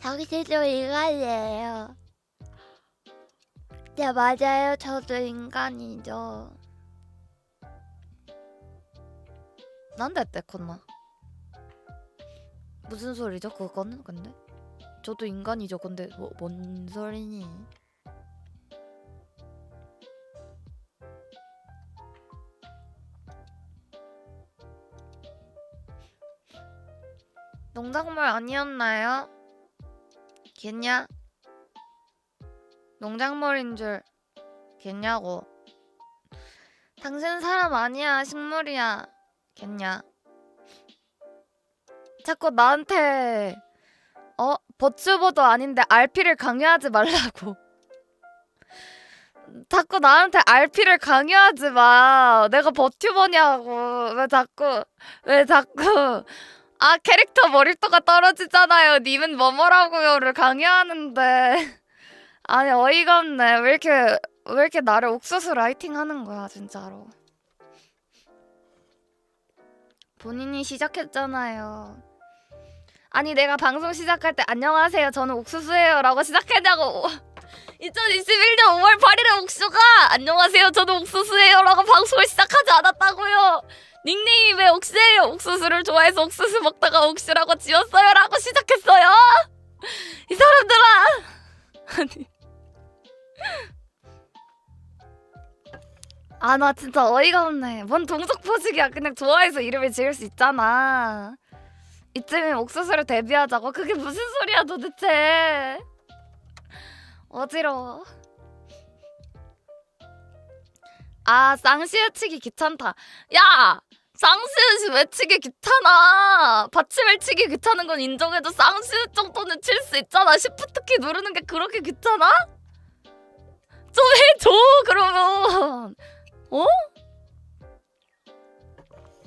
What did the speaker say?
당신도 인간이에요. 네, 맞아요. 저도 인간이죠. 컸나? 무슨 소리죠? 그거는 근데 저도 인간이죠. 근데 뭐, 뭔 소리니? 농작물 아니었나요? 겠냐? 농작물인 줄 겠냐고? 당신 사람 아니야 식물이야 겠냐? 자꾸 나한테 어 버츠버도 아닌데 RP를 강요하지 말라고. 자꾸 나한테 RP를 강요하지 마. 내가 버튜버냐고. 왜 자꾸 왜 자꾸 아 캐릭터 머리도가 떨어지잖아요. 님은 뭐뭐라고요를 강요하는데 아니 어이가 없네. 왜 이렇게 왜 이렇게 나를 옥수수 라이팅하는 거야 진짜로. 본인이 시작했잖아요. 아니 내가 방송 시작할 때 안녕하세요 저는 옥수수예요 라고 시작했냐고 2021년 5월 8일에 옥수가 안녕하세요 저는 옥수수예요 라고 방송을 시작하지 않았다고요 닉네임이 왜 옥수예요. 옥수수를 좋아해서 옥수수 먹다가 옥수라고 지었어요 라고 시작했어요. 이 사람들아! 아니. 아 나 진짜 어이가 없네. 뭔 동석 포식이야. 그냥 좋아해서 이름을 지을 수 있잖아. 이쯤에 옥수수를 데뷔하자고? 그게 무슨 소리야 도대체? 어지러워 아 쌍시우치기 귀찮다. 야! 쌍시우치 외치기 귀찮아? 받침을 치기 귀찮은 건 인정해도 쌍시우 정도는 칠 수 있잖아. 시프트키 누르는 게 그렇게 귀찮아? 좀 해줘 그러면